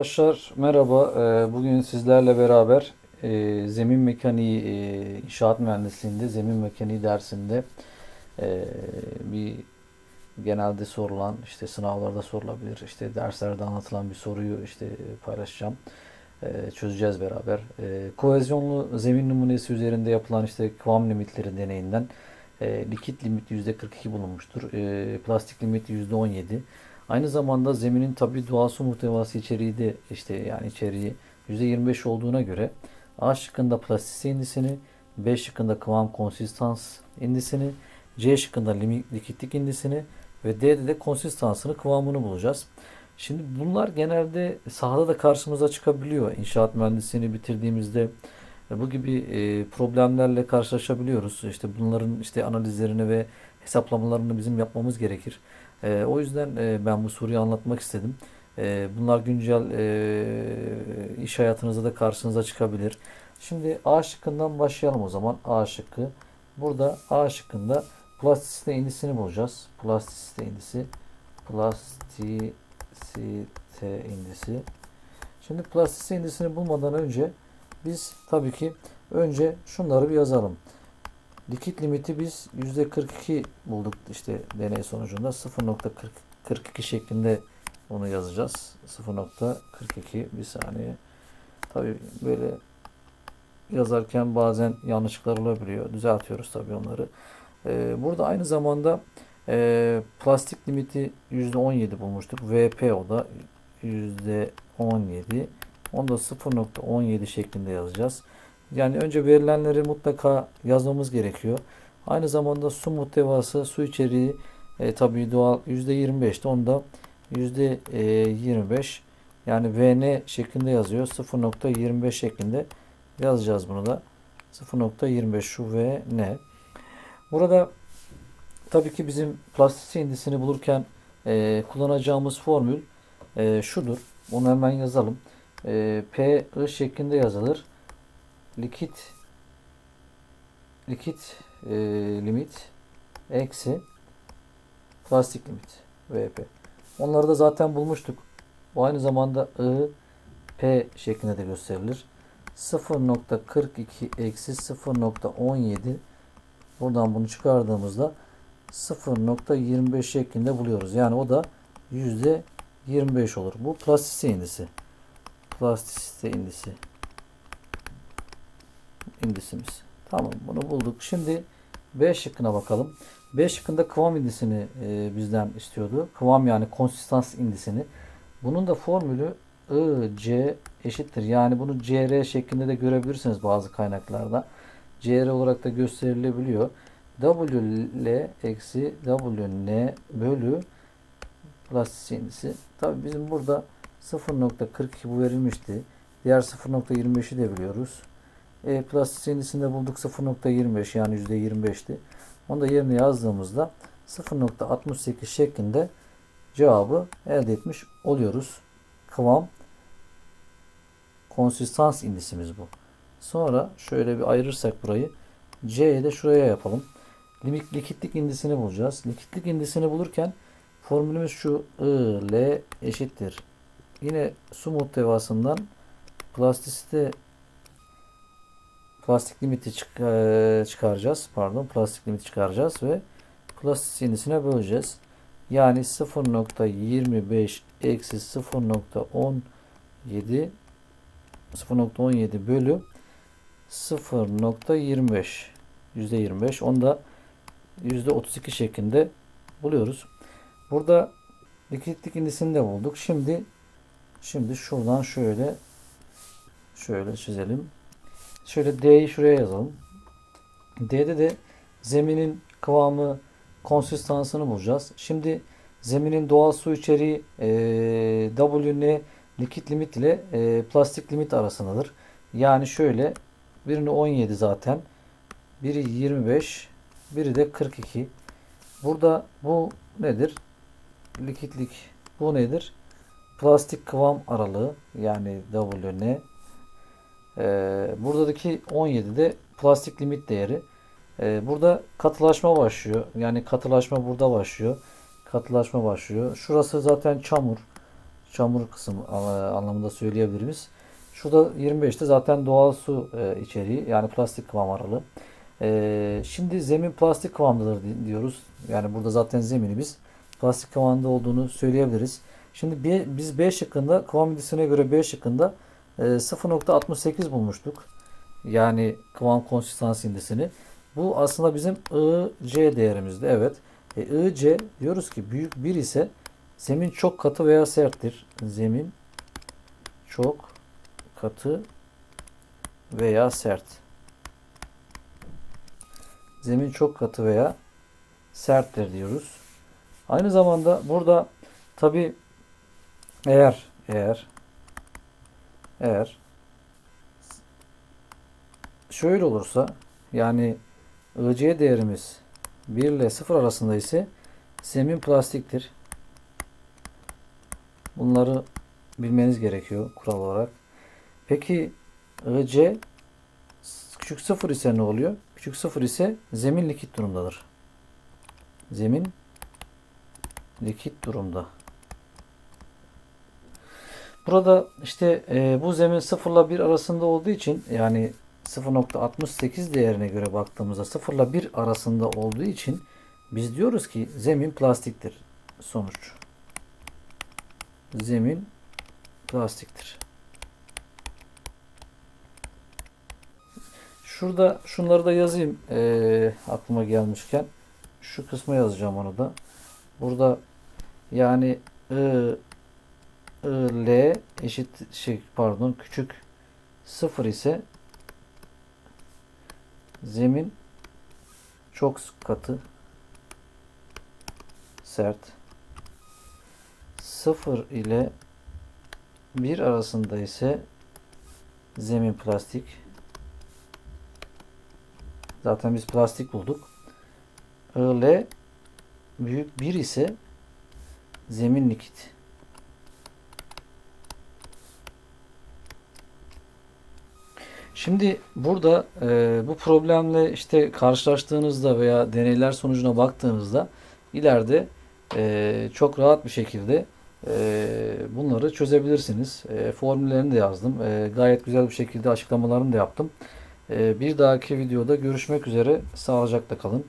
Arkadaşlar merhaba. Ee, Bugün sizlerle beraber e, zemin mekaniği e, inşaat mühendisliğinde zemin mekaniği dersinde e, bir genelde sorulan işte sınavlarda sorulabilir işte derslerde anlatılan bir soruyu işte paylaşacağım. Çözeceğiz beraber. Kohezyonlu zemin numunesi üzerinde yapılan işte kıvam limitleri deneyinden likit limit %42 bulunmuştur. Plastik limit %17. Aynı zamanda zeminin tabi doğal su muhtevası içeriği de işte yani içeriği %25 olduğuna göre A şıkkında plastisite indisini, B şıkkında kıvam konsistans indisini, C şıkkında likitlik indisini ve D'de de konsistansını kıvamını bulacağız. Şimdi bunlar genelde sahada da karşımıza çıkabiliyor. İnşaat mühendisliğini bitirdiğimizde e, bu gibi e, problemlerle karşılaşabiliyoruz. İşte bunların işte analizlerini ve hesaplamalarını bizim yapmamız gerekir. E, o yüzden e, ben bu soruyu anlatmak istedim. E, bunlar güncel e, iş hayatınızda da karşınıza çıkabilir. Şimdi A şıkkından başlayalım o zaman. A şıkkı. Burada A şıkkında plastisite indisini bulacağız. Plastisite indisi. Plastisite indisi. Şimdi plastisite indisini bulmadan önce biz tabii ki önce şunları bir yazalım. Likit limiti biz %42 bulduk işte deney sonucunda 0.42 şeklinde onu yazacağız. 0.42 bir saniye. Tabi böyle yazarken bazen yanlışlıklar olabiliyor. Düzeltiyoruz tabi onları. Ee, burada aynı zamanda e, plastik limiti %17 bulmuştuk. VP o da %17. Onu da 0.17 şeklinde yazacağız. Yani önce verilenleri mutlaka yazmamız gerekiyor. Aynı zamanda su muhtevası, su içeriği e, tabii doğal %25'te onda %25 yani VN şeklinde yazıyor. 0.25 şeklinde yazacağız bunu da. 0.25 şu VN. Burada tabii ki bizim plastik indisini bulurken e, kullanacağımız formül e, şudur. Onu hemen yazalım. E, P I şeklinde yazılır likit likit e, limit eksi plastik limit VP. Onları da zaten bulmuştuk. Bu aynı zamanda I P şeklinde de gösterilir. 0.42 eksi 0.17 buradan bunu çıkardığımızda 0.25 şeklinde buluyoruz. Yani o da %25 olur. Bu plastisite indisi. Plastisite indisi indisimiz. Tamam bunu bulduk. Şimdi B şıkkına bakalım. B şıkkında kıvam indisini e, bizden istiyordu. Kıvam yani konsistans indisini. Bunun da formülü I, C eşittir. Yani bunu CR şeklinde de görebilirsiniz bazı kaynaklarda. CR olarak da gösterilebiliyor. WL eksi WN bölü plastik indisi. Tabi bizim burada 0.42 bu verilmişti. Diğer 0.25'i de biliyoruz. E, plastisyenlisinde bulduk 0.25 yani %25'ti. Onu da yerine yazdığımızda 0.68 şeklinde cevabı elde etmiş oluyoruz. Kıvam konsistans indisimiz bu. Sonra şöyle bir ayırırsak burayı C'ye de şuraya yapalım. Limit likitlik indisini bulacağız. Likitlik indisini bulurken formülümüz şu I, L eşittir. Yine su muhtevasından plastisite plastik limiti çık e, çıkaracağız. Pardon plastik limiti çıkaracağız ve plastik indisine böleceğiz. Yani 0.25 eksi 0.17 0.17 bölü 0.25 %25 onu da %32 şeklinde buluyoruz. Burada likitlik indisini de bulduk. Şimdi şimdi şuradan şöyle şöyle çizelim. Şöyle D'yi şuraya yazalım. D'de de zeminin kıvamı konsistansını bulacağız. Şimdi zeminin doğal su içeriği e, WN likit limit ile e, plastik limit arasındadır. Yani şöyle birini 17 zaten. Biri 25, biri de 42. Burada bu nedir? Likitlik. Bu nedir? Plastik kıvam aralığı yani WN ee, buradaki 17'de plastik limit değeri. Ee, burada katılaşma başlıyor. Yani katılaşma burada başlıyor. Katılaşma başlıyor. Şurası zaten çamur. çamur kısım e, anlamında söyleyebiliriz. Şurada 25'te zaten doğal su e, içeriği yani plastik kıvam aralığı. E, şimdi zemin plastik kıvamdadır di- diyoruz. Yani burada zaten zemini biz plastik kıvamda olduğunu söyleyebiliriz. Şimdi biz B şıkkında kıvam indisine göre B şıkkında e, 0.68 bulmuştuk. Yani kıvam konsistansi indisini. Bu aslında bizim IC değerimizdi. Evet. E, IC diyoruz ki büyük 1 ise zemin çok katı veya serttir. Zemin çok katı veya sert. Zemin çok katı veya serttir diyoruz. Aynı zamanda burada tabi eğer eğer eğer şöyle olursa yani IC değerimiz 1 ile 0 arasında ise zemin plastiktir. Bunları bilmeniz gerekiyor kural olarak. Peki IC küçük 0 ise ne oluyor? Küçük 0 ise zemin likit durumdadır. Zemin likit durumda. Burada işte e, bu zemin 0 ile 1 arasında olduğu için yani 0.68 değerine göre baktığımızda 0 ile 1 arasında olduğu için biz diyoruz ki zemin plastiktir. Sonuç. Zemin plastiktir. Şurada şunları da yazayım eee, aklıma gelmişken. Şu kısma yazacağım onu da. Burada yani I, L eşit şey pardon küçük 0 ise zemin çok katı sert. 0 ile 1 arasında ise zemin plastik. Zaten biz plastik bulduk. Öyle büyük 1 ise zemin likit Şimdi burada e, bu problemle işte karşılaştığınızda veya deneyler sonucuna baktığınızda ileride e, çok rahat bir şekilde e, bunları çözebilirsiniz. E, formüllerini de yazdım. E, gayet güzel bir şekilde açıklamalarını da yaptım. E, bir dahaki videoda görüşmek üzere. Sağlıcakla kalın.